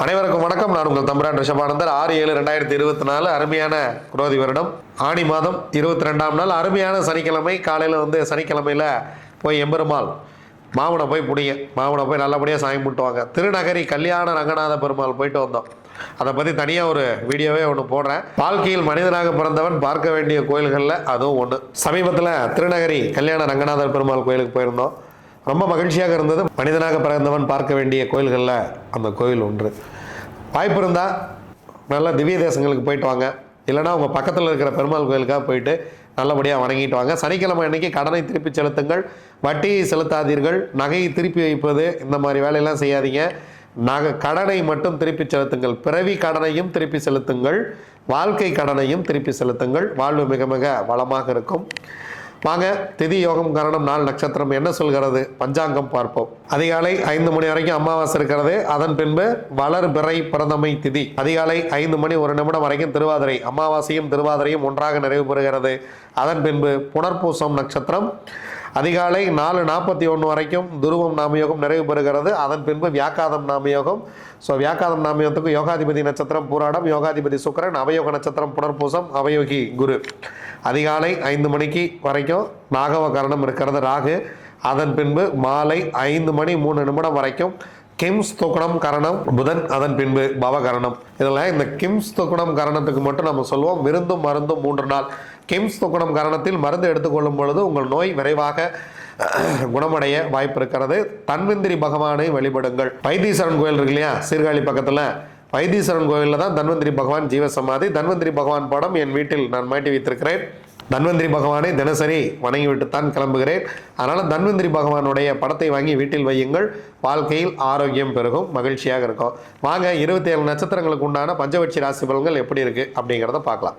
அனைவருக்கும் வணக்கம். நான் உங்கள் தம்பரான் ரிஷபானந்தர். ஆறு ஏழு ரெண்டாயிரத்தி இருபத்தி நாலு அருமையான குரோதி வருடம். ஆணி மாதம் இருபத்தி ரெண்டாம் நாள். அருமையான சனிக்கிழமை. காலையில் வந்து சனிக்கிழமையில் போய் எம்பெருமாள் மாவனை போய் பிடிங்க. மாவனை போய் நல்லபடியாக சாமி கும்பிட்டுவாங்க. திருநகரி கல்யாண ரங்கநாத பெருமாள் போயிட்டு வந்தோம். அதை பற்றி தனியாக ஒரு வீடியோவே ஒன்று போடுறேன். வாழ்க்கையில் மனிதனாக பிறந்தவன் பார்க்க வேண்டிய கோயில்களில் அதுவும் ஒன்று சமீபத்தில் திருநகரி கல்யாண ரங்கநாதர் பெருமாள் கோயிலுக்கு போயிருந்தோம். ரொம்ப மகிழ்ச்சியாக இருந்தது. மனிதனாக பிறந்தவன் பார்க்க வேண்டிய கோயில்களில் அந்த கோயில் ஒன்று. வாய்ப்பு இருந்தால் நல்ல திவ்ய தேசங்களுக்கு போயிட்டு வாங்க. இல்லைனா உங்கள் பக்கத்தில் இருக்கிற பெருமாள் கோயிலுக்காக போயிட்டு நல்லபடியாக வணங்கிட்டு வாங்க. சனிக்கிழமை அன்றைக்கி கடனை திருப்பி செலுத்துங்கள். வட்டியை செலுத்தாதீர்கள். நகையை திருப்பி வைப்பது இந்த மாதிரி வேலையெல்லாம் செய்யாதீங்க. நகை கடனை மட்டும் திருப்பி செலுத்துங்கள். பிறவி கடனையும் திருப்பி செலுத்துங்கள். வாழ்க்கை கடனையும் திருப்பி செலுத்துங்கள். வாழ்வு மிக மிக வளமாக இருக்கும். வாங்க திதி யோகம் கரணம் நாள் நட்சத்திரம். என்ன சொல்கிறது? பஞ்சாங்கம் பார்ப்போம். அதிகாலை ஐந்து மணி வரைக்கும் அமாவாசை இருக்கிறது. அதன் பின்பு வளர் பிறை பிரதமை திதி. அதிகாலை ஐந்து மணி ஒரு நிமிடம் வரைக்கும் திருவாதிரை. அமாவாசையும் திருவாதிரையும் ஒன்றாக நிறைவு பெறுகிறது. அதன் பின்பு புனர்பூசம் நட்சத்திரம். அதிகாலை நாலு நாற்பத்தி ஒன்று வரைக்கும் துருவம் நாமயோகம் நிறைவு பெறுகிறது. அதன் பின்பு வியாக்காதம் நாமயோகம். ஸோ வியாக்காதம் நாமயோகத்துக்கு யோகாதிபதி நட்சத்திரம் பூராடம். யோகாதிபதி சுக்கிரன் அவயோக நட்சத்திரம் புனர்பூசம் அவயோகி குரு. அதிகாலை ஐந்து மணிக்கு வரைக்கும் நாகவ கரணம் இருக்கிறது ராகு. அதன் பின்பு மாலை ஐந்து மணி மூணு நிமிடம் வரைக்கும் கிம்ஸ் துக்குணம் கரணம் புதன். அதன் பின்பு பவகரணம். இதில் இந்த கிம்ஸ் துக்குணம் கரணத்துக்கு மட்டும் நம்ம சொல்லுவோம் விருந்தும் மருந்தும் மூன்று நாள். கிம்ஸ் துக்குணம் காரணத்தில் மருந்து எடுத்துக்கொள்ளும் பொழுது உங்கள் நோய் விரைவாக குணமடைய வாய்ப்பு இருக்கிறது தன்வந்திரி பகவானை வழிபடுங்கள். வைத்தீஸ்வரன் கோயில் இருக்கு இல்லையா? சீர்காழி பக்கத்தில். வைத்தீஸ்வரன் கோயிலில் தான் தன்வந்திரி பகவான் ஜீவசமாதி. தன்வந்திரி பகவான் படம் என் வீட்டில் நான் மாட்டி வைத்திருக்கிறேன். தன்வந்திரி பகவானை தினசரி வணங்கிவிட்டுத்தான் கிளம்புகிறேன். அதனால் தன்வந்திரி பகவானுடைய படத்தை வாங்கி வீட்டில் வையுங்கள். வாழ்க்கையில் ஆரோக்கியம் பெருகும் மகிழ்ச்சியாக இருக்கும். வாங்க இருபத்தி ஏழு நட்சத்திரங்களுக்கு உண்டான பஞ்சவட்சி ராசி பலன்கள் எப்படி இருக்குது அப்படிங்கிறத பார்க்கலாம்.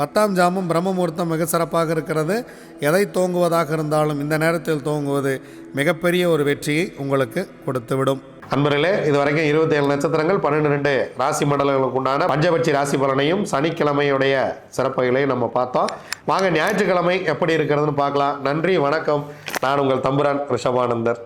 பத்தாம் ஜாமம் பிரம்ம முகூர்த்தம் மிக சிறப்பாக இருக்கிறது. எதை தோங்குவதாக இருந்தாலும் இந்த நேரத்தில் தோங்குவது மிகப்பெரிய ஒரு வெற்றியை உங்களுக்கு கொடுத்துவிடும். அன்பர்களே இது வரைக்கும் இருபத்தி ஏழு நட்சத்திரங்கள் பன்னெண்டு ரெண்டு ராசி மண்டலங்களுக்கு உண்டான பஞ்சபட்சி ராசி பலனையும் சனிக்கிழமையுடைய சிறப்புகளையும் நம்ம பார்த்தோம். வாங்க ஞாயிற்றுக்கிழமை எப்படி இருக்கிறதுன்னு பார்க்கலாம். நன்றி வணக்கம். நான் உங்கள் தம்புரான் ரிஷபானந்தர்.